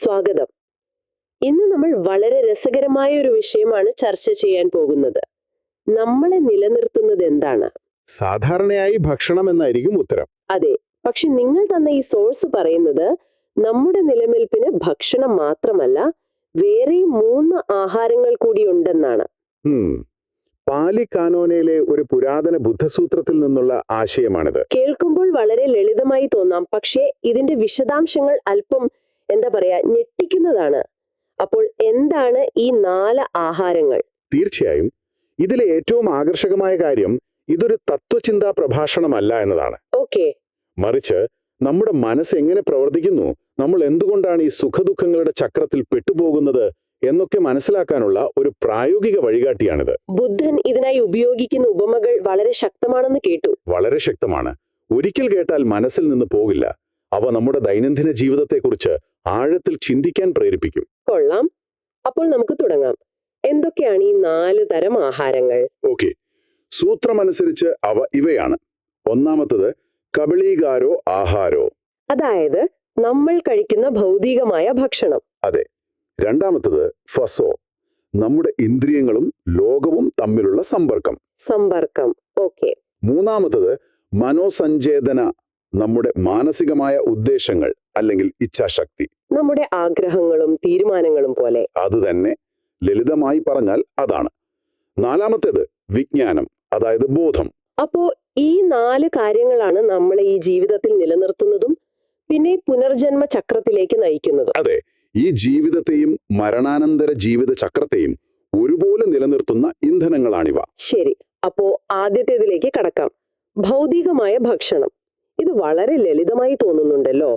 സ്വാഗതം. ഇന്ന് നമ്മൾ വളരെ രസകരമായ ഒരു വിഷയമാണ് ചർച്ച ചെയ്യാൻ പോകുന്നത്. നമ്മളെ നിലനിർത്തുന്നത് എന്താണ്? സാധാരണയായി ഭക്ഷണം എന്നായിരിക്കും ഉത്തരം. അതെ പക്ഷെ നിങ്ങൾ തന്ന ഈ സോഴ്സ് പറയുന്നത് നമ്മുടെ നിലനിൽപ്പിന് ഭക്ഷണം മാത്രമല്ല വേറെ മൂന്ന് ആഹാരങ്ങൾ കൂടി ഉണ്ടെന്നാണ്. പാലി കാനോനയിലെ ഒരു പുരാതന ബുദ്ധസൂത്രത്തിൽ നിന്നുള്ള ആശയമാണിത്. കേൾക്കുമ്പോൾ വളരെ ലളിതമായി തോന്നാം പക്ഷേ ഇതിന്റെ വിശദാംശങ്ങൾ അല്പം എന്താ പറയാ ഞെട്ടിക്കുന്നതാണ്. അപ്പോൾ എന്താണ് ഈ നാല് ആഹാരങ്ങൾ? തീർച്ചയായും ഇതിലെ ഏറ്റവും ആകർഷകമായ കാര്യം ഇതൊരു തത്വചിന്താ പ്രഭാഷണമല്ല എന്നതാണ്. ഓക്കെ. മറിച്ച് നമ്മുടെ മനസ്സ് എങ്ങനെ പ്രവർത്തിക്കുന്നു നമ്മൾ എന്തുകൊണ്ടാണ് ഈ സുഖദുഃഖങ്ങളുടെ ചക്രത്തിൽ പെട്ടുപോകുന്നത് എന്നൊക്കെ മനസ്സിലാക്കാനുള്ള ഒരു പ്രായോഗിക വഴികാട്ടിയാണിത്. ബുദ്ധൻ ഇതിനായി ഉപയോഗിക്കുന്ന ഉപമകൾ വളരെ ശക്തമാണെന്ന് കേട്ടു. വളരെ ശക്തമാണ്. ഒരിക്കൽ കേട്ടാൽ മനസ്സിൽ നിന്ന് പോകില്ല. അവ നമ്മുടെ ദൈനംദിന ജീവിതത്തെക്കുറിച്ച് ആഴത്തിൽ ചിന്തിക്കാൻ പ്രേരിപ്പിക്കും. കൊള്ളാം. അപ്പോൾ നമുക്ക് തുടങ്ങാം. എന്തൊക്കെയാണ് ഈ നാല് തരം ആഹാരങ്ങൾ? ഓക്കെ. സൂത്രമനുസരിച്ച് അവ ഇവയാണ്. ഒന്നാമത്തത് കബളീകാരോ ആഹാരോ. അതായത് നമ്മൾ കഴിക്കുന്ന ഭൗതികമായ ഭക്ഷണം. അതെ. രണ്ടാമത്തത് ഫസോ. നമ്മുടെ ഇന്ദ്രിയങ്ങളും ലോകവും തമ്മിലുള്ള സമ്പർക്കം. സമ്പർക്കം. ഓക്കെ. മൂന്നാമത്തത് മനോസഞ്ചേതന നമ്മുടെ മാനസികമായ ഉദ്ദേശങ്ങൾ. അല്ലെങ്കിൽ ഇച്ഛാശക്തി. നമ്മുടെ ആഗ്രഹങ്ങളും തീരുമാനങ്ങളും പോലെ. അത് തന്നെ ലളിതമായി പറഞ്ഞാൽ അതാണ്. നാലാമത്തേത് വിജ്ഞാനം അതായത് ബോധം. അപ്പോ ഈ നാല് കാര്യങ്ങളാണ് നമ്മളെ ഈ ജീവിതത്തിൽ നിലനിർത്തുന്നതും പിന്നെ പുനർജന്മ ചക്രത്തിലേക്ക് നയിക്കുന്നതും. അതെ ഈ ജീവിതത്തെയും മരണാനന്തര ജീവിത ചക്രത്തെയും ഒരുപോലെ നിലനിർത്തുന്ന ഇന്ധനങ്ങളാണിവ. ശരി അപ്പോ ആദ്യത്തേതിലേക്ക് കടക്കാം. ഭൗതികമായ ഭക്ഷണം. ഇത് വളരെ ലളിതമായി തോന്നുന്നുണ്ടല്ലോ.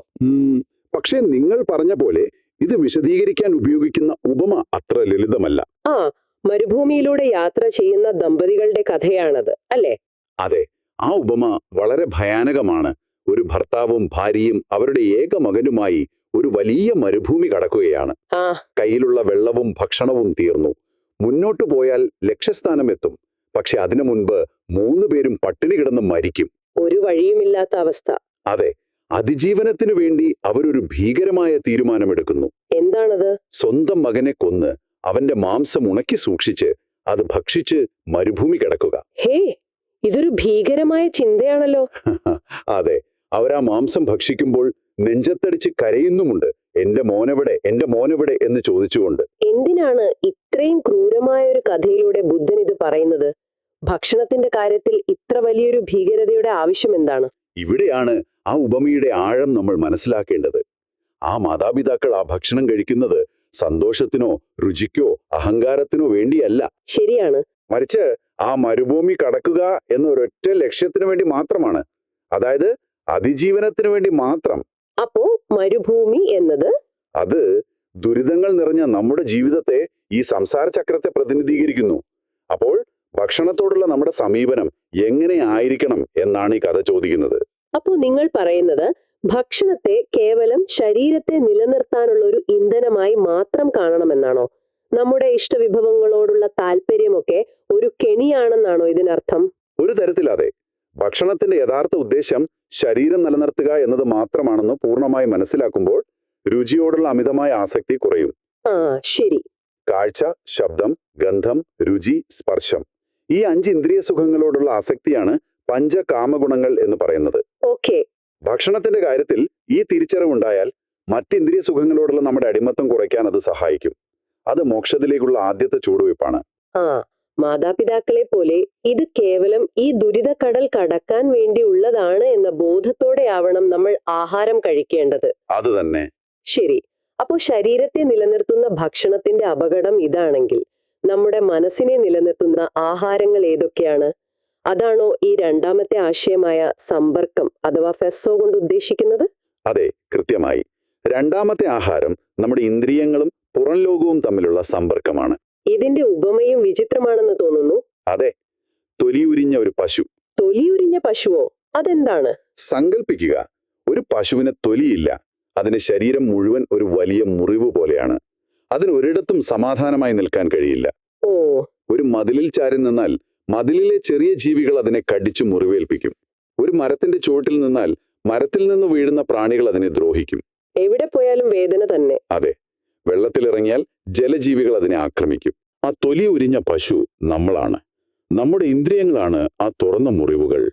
പക്ഷെ നിങ്ങൾ പറഞ്ഞ പോലെ ഇത് വിശദീകരിക്കാൻ ഉപയോഗിക്കുന്ന ഉപമ അത്ര ലളിതമല്ല. ആ മരുഭൂമിയിലൂടെ യാത്ര ചെയ്യുന്ന ദമ്പതികളുടെ കഥയാണത് അല്ലേ? അതെ ആ ഉപമ വളരെ ഭയാനകമാണ്. ഒരു ഭർത്താവും ഭാര്യയും അവരുടെ ഏക മകനുമായി ഒരു വലിയ മരുഭൂമി കടക്കുകയാണ്. കയ്യിലുള്ള വെള്ളവും ഭക്ഷണവും തീർന്നു. മുന്നോട്ടു പോയാൽ ലക്ഷ്യസ്ഥാനം എത്തും പക്ഷെ അതിനു മുൻപ് മൂന്നു പേരും പട്ടിണി കിടന്ന് മരിക്കും. ഒരു വഴിയുമില്ലാത്ത അവസ്ഥ. അതെ അതിജീവനത്തിനു വേണ്ടി അവരൊരു ഭീകരമായ തീരുമാനമെടുക്കുന്നു. എന്താണത്? സ്വന്തം മകനെ കൊന്ന് അവന്റെ മാംസം ഉണക്കി സൂക്ഷിച്ച് അത് ഭക്ഷിച്ച് മരുഭൂമി കിടക്കുക. ഹേ ഇതൊരു ഭീകരമായ ചിന്തയാണല്ലോ. അതെ അവരാ മാംസം ഭക്ഷിക്കുമ്പോൾ നെഞ്ചത്തടിച്ച് കരയുന്നുമുണ്ട്. എന്റെ മോനെവിടെ എന്റെ മോനെവിടെ? എന്ന് ചോദിച്ചുകൊണ്ട്. എന്തിനാണ് ഇത്രയും ക്രൂരമായ ഒരു കഥയിലൂടെ ബുദ്ധൻ ഇത് പറയുന്നത്? ഭക്ഷണത്തിന്റെ കാര്യത്തിൽ ഇത്ര വലിയൊരു ഭീകരതയുടെ ആവശ്യം എന്താണ് ഇവിടെയാണ് ആ ഉപമയുടെ ആഴം നമ്മൾ മനസ്സിലാക്കേണ്ടത്. ആ മാതാപിതാക്കൾ ആ ഭക്ഷണം കഴിക്കുന്നത് സന്തോഷത്തിനോ രുചിക്കോ അഹങ്കാരത്തിനോ വേണ്ടിയല്ല. ശരിയാണ്. മറിച്ച് ആ മരുഭൂമി കടക്കുക എന്നൊരൊറ്റ ലക്ഷ്യത്തിനു വേണ്ടി മാത്രമാണ്. അതായത് അതിജീവനത്തിനു വേണ്ടി മാത്രം. അപ്പോ മരുഭൂമി എന്നത്? അത് ദുരിതങ്ങൾ നിറഞ്ഞ നമ്മുടെ ജീവിതത്തെ ഈ സംസാര ചക്രത്തെ പ്രതിനിധീകരിക്കുന്നു. അപ്പോൾ ഭക്ഷണത്തോടുള്ള നമ്മുടെ സമീപനം എങ്ങനെ ആയിരിക്കണം എന്നാണ് ഈ കഥ ചോദിക്കുന്നത്. അപ്പോൾ നിങ്ങൾ പറയുന്നത് ഭക്ഷണത്തെ കേവലം ശരീരത്തെ നിലനിർത്താനുള്ള ഒരു ഇന്ധനമായി മാത്രം കാണണമെന്നാണോ? നമ്മുടെ ഇഷ്ടവിഭവങ്ങളോടുള്ള താല്പര്യമൊക്കെ ഒരു കെണിയാണെന്നാണോ ഇതിനർത്ഥം? ഒരു തരത്തിലതെ ഭക്ഷണത്തിന്റെ യഥാർത്ഥ ഉദ്ദേശം ശരീരം നിലനിർത്തുക എന്നത് മാത്രമാണെന്ന് പൂർണമായി മനസ്സിലാക്കുമ്പോൾ രുചിയോടുള്ള അമിതമായ ആസക്തി കുറയും. ആ ശരി. കാഴ്ച ശബ്ദം ഗന്ധം രുചി സ്പർശം. ഈ അഞ്ച് ഇന്ദ്രിയ സുഖങ്ങളോടുള്ള ആസക്തിയാണ് പഞ്ചകാമഗുണങ്ങൾ എന്ന് പറയുന്നത്. ഓക്കെ ഭക്ഷണത്തിന്റെ കാര്യത്തിൽ ഈ തിരിച്ചറിവുണ്ടായാൽ മറ്റ് ഇന്ദ്രിയ സുഖങ്ങളോടുള്ള നമ്മുടെ അടിമത്തം കുറയ്ക്കാൻ അത് സഹായിക്കും. അത് മോക്ഷത്തിലേക്കുള്ള ആദ്യത്തെ ചൂടുവയ്പ്പാണ് ആ മാതാപിതാക്കളെ പോലെ ഇത് കേവലം ഈ ദുരിതക്കടൽ കടക്കാൻ വേണ്ടിയുള്ളതാണ് എന്ന ബോധത്തോടെ ആവണം നമ്മൾ ആഹാരം കഴിക്കേണ്ടത്. അത് തന്നെ. ശരി. അപ്പോൾ ശരീരത്തെ നിലനിർത്തുന്ന ഭക്ഷണത്തിന്റെ അപകടം ഇതാണെങ്കിൽ നമ്മുടെ മനസ്സിനെ നിലനിർത്തുന്ന ആഹാരങ്ങൾ ഏതൊക്കെയാണ്? അതാണോ ഈ രണ്ടാമത്തെ ആശയമായ സമ്പർക്കം അഥവാ ഫെസ്സോ കൊണ്ട് ഉദ്ദേശിക്കുന്നത്? അതെ കൃത്യമായി. രണ്ടാമത്തെ ആഹാരം നമ്മുടെ ഇന്ദ്രിയങ്ങളും പുറം ലോകവും തമ്മിലുള്ള സമ്പർക്കമാണ്. ഇതിന്റെ ഉപമയും വിചിത്രമാണെന്ന് തോന്നുന്നു. അതെ തൊലിയുരിഞ്ഞ ഒരു പശു. തൊലിയുരിഞ്ഞ പശുവോ? അതെന്താണ്? സങ്കല്പിക്കുക ഒരു പശുവിന് തൊലിയില്ല. അതിന്റെ ശരീരം മുഴുവൻ ഒരു വലിയ മുറിവ് പോലെയാണ്. അതിന് ഒരിടത്തും സമാധാനമായി നിൽക്കാൻ കഴിയില്ല. ഓ. ഒരു മതിലിൽ ചാരി നിന്നാൽ മതിലിലെ ചെറിയ ജീവികൾ അതിനെ കടിച്ചു മുറിവേൽപ്പിക്കും. ഒരു മരത്തിന്റെ ചുവട്ടിൽ നിന്നാൽ മരത്തിൽ നിന്ന് വീഴുന്ന പ്രാണികൾ അതിനെ ദ്രോഹിക്കും. എവിടെ പോയാലും വേദന തന്നെ. അതെ. വെള്ളത്തിലിറങ്ങിയാൽ ജലജീവികൾ അതിനെ ആക്രമിക്കും. ആ തൊലി ഉരിഞ്ഞ പശു നമ്മളാണ്. നമ്മുടെ ഇന്ദ്രിയങ്ങളാണ് ആ തുറന്ന മുറിവുകൾ.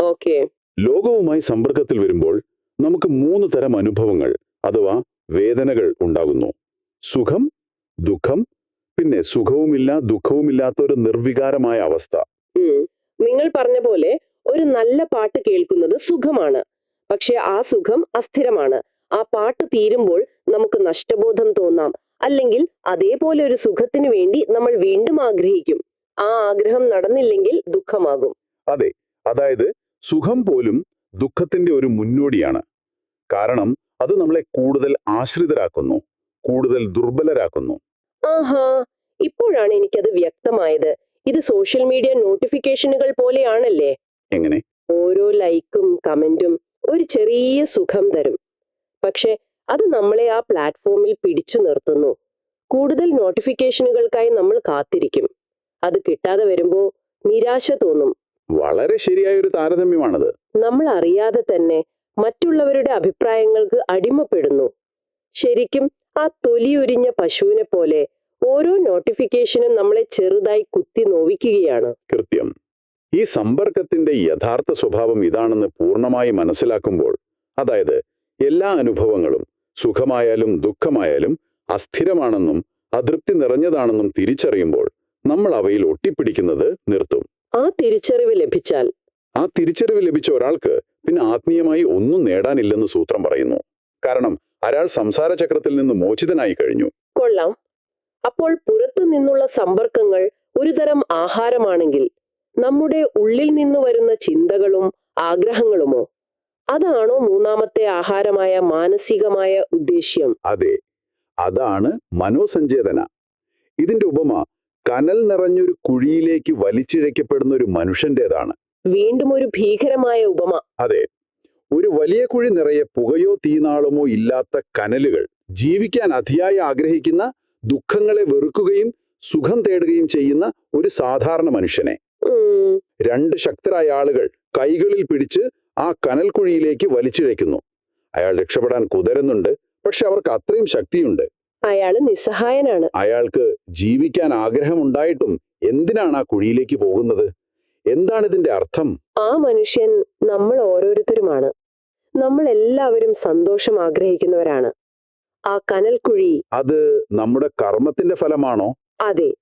ഓക്കെ. ലോകവുമായി സമ്പർക്കത്തിൽ വരുമ്പോൾ നമുക്ക് മൂന്ന് തരം അനുഭവങ്ങൾ അഥവാ വേദനകൾ ഉണ്ടാകുന്നു. സുഖം ദുഃഖം പിന്നെ സുഖവുമില്ല ദുഃഖവുമില്ലാത്ത ഒരു നിർവികാരമായ അവസ്ഥ. നിങ്ങൾ പറഞ്ഞ പോലെ ഒരു നല്ല പാട്ട് കേൾക്കുന്നത് സുഖമാണ്. പക്ഷെ ആ സുഖം അസ്ഥിരമാണ്. ആ പാട്ട് തീരുമ്പോൾ നമുക്ക് നഷ്ടബോധം തോന്നാം. അല്ലെങ്കിൽ അതേപോലെ ഒരു സുഖത്തിന് വേണ്ടി നമ്മൾ വീണ്ടും ആഗ്രഹിക്കും. ആ ആഗ്രഹം നടന്നില്ലെങ്കിൽ ദുഃഖമാകും. അതെ അതായത് സുഖം പോലും ദുഃഖത്തിന്റെ ഒരു മുന്നോടിയാണ്. കാരണം അത് നമ്മളെ കൂടുതൽ ആശ്രിതരാക്കുന്നു. കൂടുതൽ ദുർബലരാക്കുന്നു. ആഹാ ഇപ്പോഴാണ് എനിക്കത് വ്യക്തമായത്. ഇത് സോഷ്യൽ മീഡിയ നോട്ടിഫിക്കേഷനുകൾ പോലെയാണല്ലേ? എങ്ങനെ? ഓരോ ലൈക്കും കമന്റും ഒരു ചെറിയ സുഖം തരും. പക്ഷെ അത് നമ്മളെ ആ പ്ലാറ്റ്ഫോമിൽ പിടിച്ചു നിർത്തുന്നു. കൂടുതൽ നോട്ടിഫിക്കേഷനുകൾക്കായി നമ്മൾ കാത്തിരിക്കും. അത് കിട്ടാതെ വരുമ്പോ നിരാശ തോന്നും. വളരെ ശരിയായ ഒരു താരതമ്യമാണത്. നമ്മൾ അറിയാതെ തന്നെ മറ്റുള്ളവരുടെ അഭിപ്രായങ്ങൾക്ക് അടിമപ്പെടുന്നു. ശരിക്കും ആ തൊലിയുരിഞ്ഞ പശുവിനെ പോലെ ഓരോ നോട്ടിഫിക്കേഷനും നമ്മളെ ചെറുതായി കുത്തി നോവിക്കുകയാണ്. കൃത്യം. ഈ സമ്പർക്കത്തിന്റെ യഥാർത്ഥ സ്വഭാവം ഇതാണെന്ന് പൂർണമായി മനസ്സിലാക്കുമ്പോൾ അതായത് എല്ലാ അനുഭവങ്ങളും സുഖമായാലും ദുഃഖമായാലും അസ്ഥിരമാണെന്നും അതൃപ്തി നിറഞ്ഞതാണെന്നും തിരിച്ചറിയുമ്പോൾ നമ്മൾ അവയിൽ ഒട്ടിപ്പിടിക്കുന്നത് നിർത്തും. ആ തിരിച്ചറിവ് ലഭിച്ചാൽ. ആ തിരിച്ചറിവ് ലഭിച്ച ഒരാൾക്ക് പിന്നെ ആത്മീയമായി ഒന്നും നേടാനില്ലെന്ന് സൂത്രം പറയുന്നു. കാരണം അയാൾ സംസാര ചക്രത്തിൽ നിന്ന് മോചിതനായി കഴിഞ്ഞു. കൊള്ളാം. അപ്പോൾ പുറത്തു നിന്നുള്ള സമ്പർക്കങ്ങൾ ഒരുതരം ആഹാരമാണെങ്കിൽ നമ്മുടെ ഉള്ളിൽ നിന്ന് വരുന്ന ചിന്തകളും ആഗ്രഹങ്ങളുമോ? അതാണോ മൂന്നാമത്തെ ആഹാരമായ മാനസികമായ ഉദ്ദേശ്യം? അതെ അതാണ് മനോസഞ്ചേതന. ഇതിന്റെ ഉപമ കനൽ നിറഞ്ഞൊരു കുഴിയിലേക്ക് വലിച്ചിഴക്കപ്പെടുന്ന ഒരു മനുഷ്യന്റേതാണ്. വീണ്ടും ഒരു ഭീകരമായ ഉപമ. അതെ ഒരു വലിയ കുഴി നിറയെ പുകയോ തീനാളമോ ഇല്ലാത്ത കനലുകൾ ജീവിക്കാൻ അതിയായി ആഗ്രഹിക്കുന്ന ദുഃഖങ്ങളെ വെറുക്കുകയും സുഖം തേടുകയും ചെയ്യുന്ന ഒരു സാധാരണ മനുഷ്യനെ. രണ്ട് ശക്തരായ ആളുകൾ കൈകളിൽ പിടിച്ച് ആ കനൽക്കുഴിയിലേക്ക് വലിച്ചിഴയ്ക്കുന്നു. അയാൾ രക്ഷപ്പെടാൻ കുതരുന്നുണ്ട് പക്ഷെ അവർക്ക് അത്രയും ശക്തിയുണ്ട്. അയാൾ നിസ്സഹായനാണ്. അയാൾക്ക് ജീവിക്കാൻ ആഗ്രഹമുണ്ടായിട്ടും എന്തിനാണ് ആ കുഴിയിലേക്ക് പോകുന്നത്? എന്താണ് ഇതിന്റെ അർത്ഥം? ആ മനുഷ്യൻ നമ്മൾ ഓരോരുത്തരുമാണ്. നമ്മൾ എല്ലാവരും സന്തോഷം ആഗ്രഹിക്കുന്നവരാണ്. ആ കനൽക്കുഴി അത് നമ്മുടെ കർമ്മത്തിന്റെ ഫലമാണോ? അതെ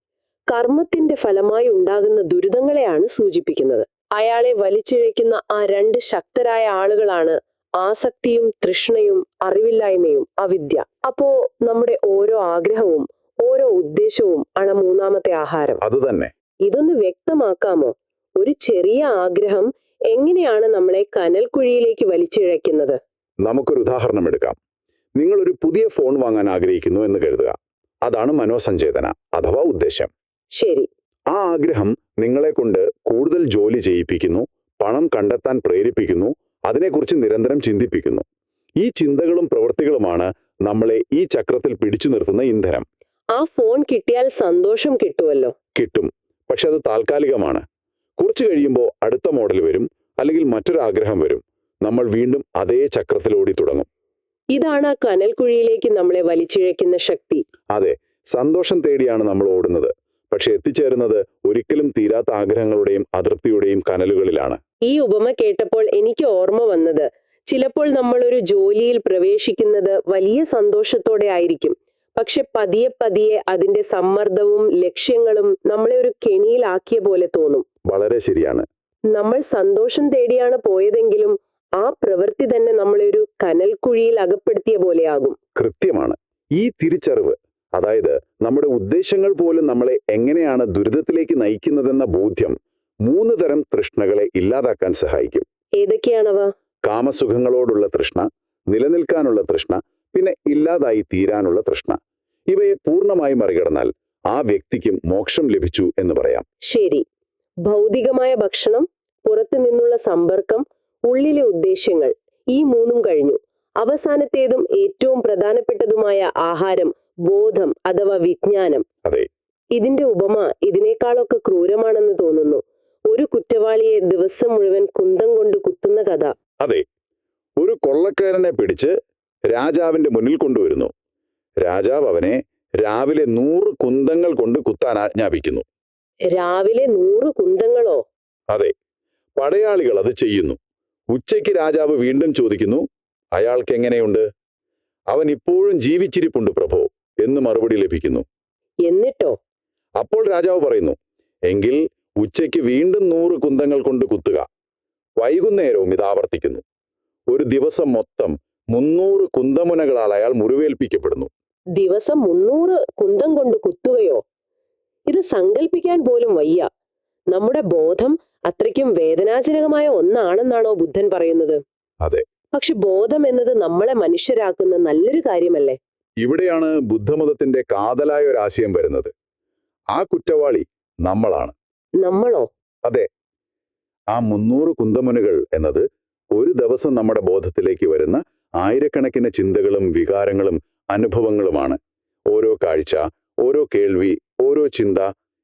കർമ്മത്തിന്റെ ഫലമായി ഉണ്ടാകുന്ന ദുരിതങ്ങളെയാണ് സൂചിപ്പിക്കുന്നത്. അയാളെ വലിച്ചിഴയ്ക്കുന്ന ആ രണ്ട് ശക്തരായ ആളുകളാണ് ആസക്തിയും തൃഷ്ണയും അറിവില്ലായ്മയും അവിദ്യ. അപ്പോ നമ്മുടെ ഓരോ ആഗ്രഹവും ഓരോ ഉദ്ദേശവും ആണ് മൂന്നാമത്തെ ആഹാരം. അത് തന്നെ. ഇതൊന്ന് വ്യക്തമാക്കാമോ? ഒരു ചെറിയ ആഗ്രഹം എങ്ങനെയാണ് നമ്മളെ കനൽ കുഴിയിലേക്ക് വലിച്ചിഴയ്ക്കുന്നത്? നമുക്കൊരു ഉദാഹരണം എടുക്കാം. നിങ്ങൾ ഒരു പുതിയ ഫോൺ വാങ്ങാൻ ആഗ്രഹിക്കുന്നു എന്ന് കരുതുക. അതാണ് മനോസഞ്ചേതന അഥവാ ഉദ്ദേശം ശരി. ആ ആഗ്രഹം നിങ്ങളെ കൊണ്ട് കൂടുതൽ ജോലി ചെയ്യിപ്പിക്കുന്നു പണം കണ്ടെത്താൻ പ്രേരിപ്പിക്കുന്നു അതിനെക്കുറിച്ച് നിരന്തരം ചിന്തിപ്പിക്കുന്നു. ഈ ചിന്തകളും പ്രവൃത്തികളുമാണ് നമ്മളെ ഈ ചക്രത്തിൽ പിടിച്ചു നിർത്തുന്ന ഇന്ധനം. ആ ഫോൺ കിട്ടിയാൽ സന്തോഷം കിട്ടുമല്ലോ കിട്ടും. പക്ഷെ അത് താൽക്കാലികമാണ്. കുറച്ചു കഴിയുമ്പോൾ അടുത്ത മോഡൽ വരും അല്ലെങ്കിൽ മറ്റൊരു ആഗ്രഹം വരും. നമ്മൾ വീണ്ടും അതേ ചക്രത്തിലോടി തുടങ്ങും. ഇതാണ് ആ കനൽക്കുഴിയിലേക്ക് നമ്മളെ വലിച്ചിഴക്കുന്ന ശക്തി. അതെ സന്തോഷം തേടിയാണ് നമ്മൾ ഓടുന്നത്. പക്ഷെ എത്തിച്ചേരുന്നത് ഒരിക്കലും തീരാത്ത ആഗ്രഹങ്ങളുടെയും അതൃപ്തിയുടെയും കനലുകളിലാണ്. ഈ ഉപമ കേട്ടപ്പോൾ എനിക്ക് ഓർമ്മ വന്നത് ചിലപ്പോൾ നമ്മൾ ഒരു ജോലിയിൽ പ്രവേശിക്കുന്നത് വലിയ സന്തോഷത്തോടെ ആയിരിക്കും. പക്ഷെ പതിയെ പതിയെ അതിന്റെ സമ്മർദ്ദവും ലക്ഷ്യങ്ങളും നമ്മളെ ഒരു കെണിയിലാക്കിയ പോലെ തോന്നും. വളരെ ശരിയാണ്. നമ്മൾ സന്തോഷം തേടിയാണ് പോയതെങ്കിലും ആ പ്രവൃത്തി തന്നെ നമ്മളെ ഒരു കനൽക്കുഴിയിൽ അകപ്പെടുത്തിയ പോലെയാകും. കൃത്യമാണ്. ഈ തിരിച്ചറിവ് അതായത് നമ്മുടെ ഉദ്ദേശങ്ങൾ പോലും നമ്മളെ എങ്ങനെയാണ് ദുരിതത്തിലേക്ക് നയിക്കുന്നതെന്ന ബോധ്യം മൂന്ന് തരം തൃഷ്ണകളെ ഇല്ലാതാക്കാൻ സഹായിക്കും. ഏതൊക്കെയാണവ? കാമസുഖങ്ങളോടുള്ള തൃഷ്ണ നിലനിൽക്കാനുള്ള തൃഷ്ണ പിന്നെ ഇല്ലാതായി തീരാനുള്ള തൃഷ്ണ. ഇവയെ പൂർണമായി മറികടന്നാൽ ആ വ്യക്തിക്കും മോക്ഷം ലഭിച്ചു എന്ന് പറയാം. ശരി. ഭൗതികമായ ഭക്ഷണം പുറത്തു നിന്നുള്ള സമ്പർക്കം ഉള്ളിലെ ഉദ്ദേശ്യങ്ങൾ ഈ മൂന്നും കഴിഞ്ഞു. അവസാനത്തേതും ഏറ്റവും പ്രധാനപ്പെട്ടതുമായ ആഹാരം ബോധം അഥവാ വിജ്ഞാനം. ഇതിന്റെ ഉപമ ഇതിനേക്കാളൊക്കെ ക്രൂരമാണെന്ന് തോന്നുന്നു. ഒരു കുറ്റവാളിയെ ദിവസം മുഴുവൻ കുന്തം കൊണ്ട് കുത്തുന്ന കഥ. അതെ. ഒരു കൊള്ളക്കാരനെ പിടിച്ച് രാജാവിന്റെ മുന്നിൽ കൊണ്ടുവരുന്നു. രാജാവ് അവനെ രാവിലെ നൂറ് കുന്തങ്ങൾ കൊണ്ട് കുത്താൻ ആജ്ഞാപിക്കുന്നു. രാവിലെ നൂറ് കുന്തങ്ങളോ? അതെ. പടയാളികൾ അത് ചെയ്യുന്നു. ഉച്ചയ്ക്ക് രാജാവ് വീണ്ടും ചോദിക്കുന്നു അയാൾക്ക് എങ്ങനെയുണ്ട് അവൻ ഇപ്പോഴും ജീവിച്ചിരിപ്പുണ്ട് പ്രഭോ എന്ന് മറുപടി ലഭിക്കുന്നു. എന്നിട്ടോ? അപ്പോൾ രാജാവ് പറയുന്നു എങ്കിൽ ഉച്ചയ്ക്ക് വീണ്ടും നൂറ് കുന്തങ്ങൾ കൊണ്ട് കുത്തുക. വൈകുന്നേരവും ഇത് ആവർത്തിക്കുന്നു. ഒരു ദിവസം മൊത്തം മുന്നൂറ് കുന്തമുനകളാൽ അയാൾ മുറിവേൽപ്പിക്കപ്പെടുന്നു. ദിവസം മുന്നൂറ് കുന്തം കൊണ്ട് കുത്തുകയോ? ഇത് സങ്കല്പിക്കാൻ പോലും വയ്യ. നമ്മുടെ ബോധം അത്രയ്ക്കും വേദനാജനകമായ ഒന്നാണെന്നാണോ ബുദ്ധൻ പറയുന്നത്? അതെ. പക്ഷെ ബോധം എന്നത് നമ്മളെ മനുഷ്യരാക്കുന്ന നല്ലൊരു കാര്യമല്ലേ? ഇവിടെയാണ് ബുദ്ധമതത്തിന്റെ കാതലായ ഒരു ആശയം വരുന്നത്. ആ കുറ്റവാളി നമ്മളാണ്. നമ്മളോ? അതെ. ആ മുന്നൂറ് കുന്തമുനുകൾ എന്നത് ഒരു ദിവസം നമ്മുടെ ബോധത്തിലേക്ക് വരുന്ന ആയിരക്കണക്കിന് ചിന്തകളും വികാരങ്ങളും അനുഭവങ്ങളുമാണ്. ഓരോ കാഴ്ച ഓരോ കേൾവി ഓരോ ചിന്ത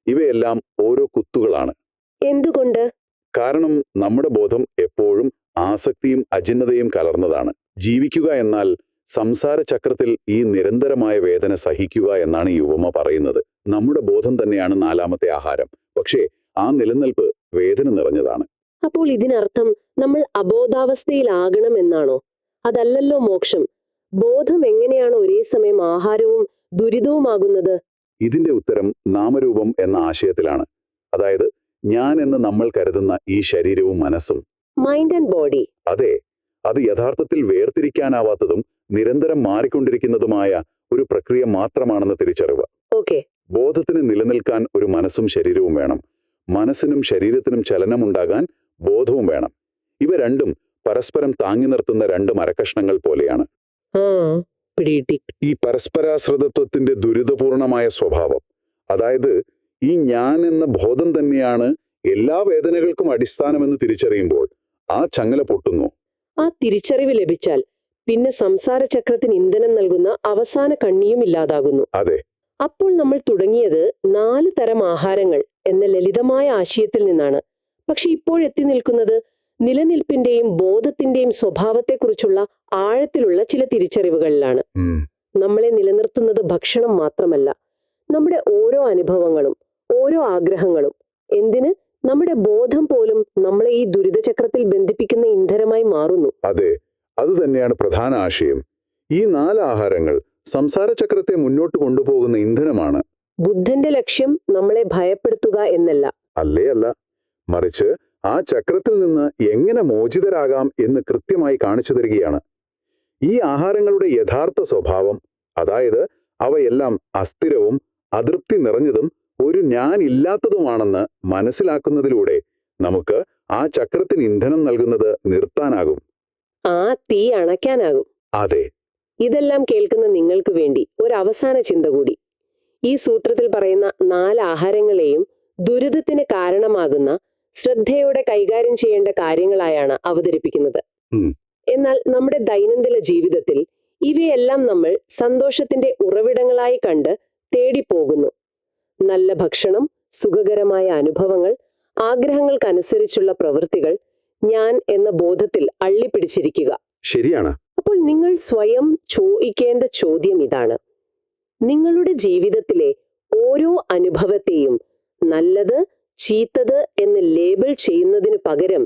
ഇവയെല്ലാം ഓരോ കുത്തുകളാണ്. എന്തുകൊണ്ട്? കാരണം നമ്മുടെ ബോധം എപ്പോഴും ആസക്തിയും അജിന്നതയും കലർന്നതാണ്. ജീവിക്കുക എന്നാൽ സംസാര ചക്രത്തിൽ ഈ നിരന്തരമായ വേദന സഹിക്കുക എന്നാണ് ഉപമ പറയുന്നത്. നമ്മുടെ ബോധം തന്നെയാണ് നാലാമത്തെ ആഹാരം. പക്ഷേ ആ നിലനിൽപ്പ് വേദന നിറഞ്ഞതാണ്. അപ്പോൾ ഇതിനർത്ഥം നമ്മൾ അബോധാവസ്ഥയിലാകണം എന്നാണോ? അതല്ലല്ലോ മോക്ഷം. ബോധം എങ്ങനെയാണ് ഒരേ സമയം ആഹാരവും ദുരിതവുമാകുന്നത്? ഇതിന്റെ ഉത്തരം നാമരൂപം എന്ന ആശയത്തിലാണ്. അതായത് ഞാൻ എന്ന് നമ്മൾ കരുതുന്ന ഈ ശരീരവും മനസ്സും. മൈൻഡ് ആൻഡ് ബോഡി അതെ അത് യഥാർത്ഥത്തിൽ വേർതിരിക്കാനാവാത്തതും നിരന്തരം മാറിക്കൊണ്ടിരിക്കുന്നതുമായ ഒരു പ്രക്രിയ മാത്രമാണെന്ന് തിരിച്ചറിവ്. ഓക്കെ ബോധത്തിന് നിലനിൽക്കാൻ ഒരു മനസ്സും ശരീരവും വേണം. മനസ്സിനും ശരീരത്തിനും ചലനമുണ്ടാകാൻ ബോധവും വേണം. ഇവ രണ്ടും പരസ്പരം താങ്ങി നിർത്തുന്ന രണ്ട് മരക്കഷ്ണങ്ങൾ പോലെയാണ്. പിടികിട്ടി. ഈ പരസ്പരാശ്രിതത്വത്തിന്റെ ദുരിതപൂർണമായ സ്വഭാവം. അതായത് ഈ ഞാൻ എന്ന ബോധം തന്നെയാണ് എല്ലാ വേദനകൾക്കും അടിസ്ഥാനമെന്ന് തിരിച്ചറിയുമ്പോൾ ആ ചങ്ങല പൊട്ടുന്നു. ആ തിരിച്ചറിവ് ലഭിച്ചാൽ പിന്നെ സംസാര ചക്രത്തിന് ഇന്ധനം നൽകുന്ന അവസാന കണ്ണിയും ഇല്ലാതാകുന്നു. അതെ. അപ്പോൾ നമ്മൾ തുടങ്ങിയത് നാല് തരം ആഹാരങ്ങൾ എന്ന ലളിതമായ ആശയത്തിൽ നിന്നാണ്. പക്ഷെ ഇപ്പോഴെത്തി നിൽക്കുന്നത് നിലനിൽപ്പിന്റെയും ബോധത്തിന്റെയും സ്വഭാവത്തെക്കുറിച്ചുള്ള ആഴത്തിലുള്ള ചില തിരിച്ചറിവുകളിലാണ്. നമ്മളെ നിലനിർത്തുന്നത് ഭക്ഷണം മാത്രമല്ല നമ്മുടെ ഓരോ അനുഭവങ്ങളും ഓരോ ആഗ്രഹങ്ങളും. എന്തിന്? നമ്മുടെ ബോധം പോലും നമ്മളെ ഈ ദുരിതചക്രത്തിൽ ബന്ധിപ്പിക്കുന്ന ഇന്ധനമായി മാറുന്നു. അതെ അത് തന്നെയാണ് പ്രധാന ആശയം. ഈ നാല് ആഹാരങ്ങൾ സംസാരചക്രത്തെ മുന്നോട്ട് കൊണ്ടുപോകുന്ന ഇന്ധനമാണ്. ബുദ്ധന്റെ ലക്ഷ്യം നമ്മളെ ഭയപ്പെടുത്തുക എന്നല്ല. അല്ലേ അല്ല. മറിച്ച് ആ ചക്രത്തിൽ നിന്ന് എങ്ങനെ മോചിതരാകാം എന്ന് കൃത്യമായി കാണിച്ചു തരികയാണ്. ഈ ആഹാരങ്ങളുടെ യഥാർത്ഥ സ്വഭാവം അതായത് അവയെല്ലാം അസ്ഥിരവും അതൃപ്തി നിറഞ്ഞതും ഒരു ഞാൻ ഇല്ലാത്തതുമാണെന്ന് മനസ്സിലാക്കുന്നതിലൂടെ നമുക്ക് ആ ചക്രത്തിന് ഇന്ധനം നൽകുന്നത് നിർത്താനാകും. ആ തീ അണയ്ക്കാനാകും. അതെ. ഇതെല്ലാം കേൾക്കുന്ന നിങ്ങൾക്ക് വേണ്ടി ഒരു അവസാന ചിന്ത കൂടി. ഈ സൂത്രത്തിൽ പറയുന്ന നാല് ആഹാരങ്ങളെയും ദുരിതത്തിന് കാരണമാകുന്ന ശ്രദ്ധയോടെ കൈകാര്യം ചെയ്യേണ്ട കാര്യങ്ങളായാണ് അവതരിപ്പിക്കുന്നത്. എന്നാൽ നമ്മുടെ ദൈനംദിന ജീവിതത്തിൽ ഇവയെല്ലാം നമ്മൾ സന്തോഷത്തിന്റെ ഉറവിടങ്ങളായി കണ്ട് തേടിപ്പോകുന്നു. നല്ല ഭക്ഷണം സുഖകരമായ അനുഭവങ്ങൾ ആഗ്രഹങ്ങൾക്കനുസരിച്ചുള്ള പ്രവൃത്തികൾ ഞാൻ എന്ന ബോധത്തിൽ അള്ളിപ്പിടിച്ചിരിക്കുക. ശരിയാണ്. അപ്പോൾ നിങ്ങൾ സ്വയം ചോദിക്കേണ്ട ചോദ്യം ഇതാണ്. നിങ്ങളുടെ ജീവിതത്തിലെ ഓരോ അനുഭവത്തെയും നല്ലത് ചീത്തത് എന്ന് ലേബൽ ചെയ്യുന്നതിനു പകരം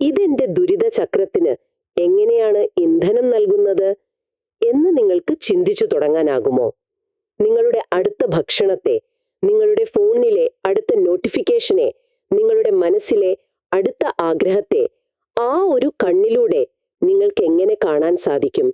ഇതെന്റെ ദുരിത ചക്രത്തിന് എങ്ങനെയാണ് ഇന്ധനം നൽകുന്നത് എന്ന് നിങ്ങൾക്ക് ചിന്തിച്ചു തുടങ്ങാനാകുമോ? നിങ്ങളുടെ അടുത്ത ഭക്ഷണത്തെ നിങ്ങളുടെ ഫോണിലെ അടുത്ത നോട്ടിഫിക്കേഷനെ നിങ്ങളുടെ മനസ്സിലെ അടുത്ത ആഗ്രഹത്തെ ആ ഒരു കണ്ണിലൂടെ നിങ്ങൾക്ക് എങ്ങനെ കാണാൻ സാധിക്കും?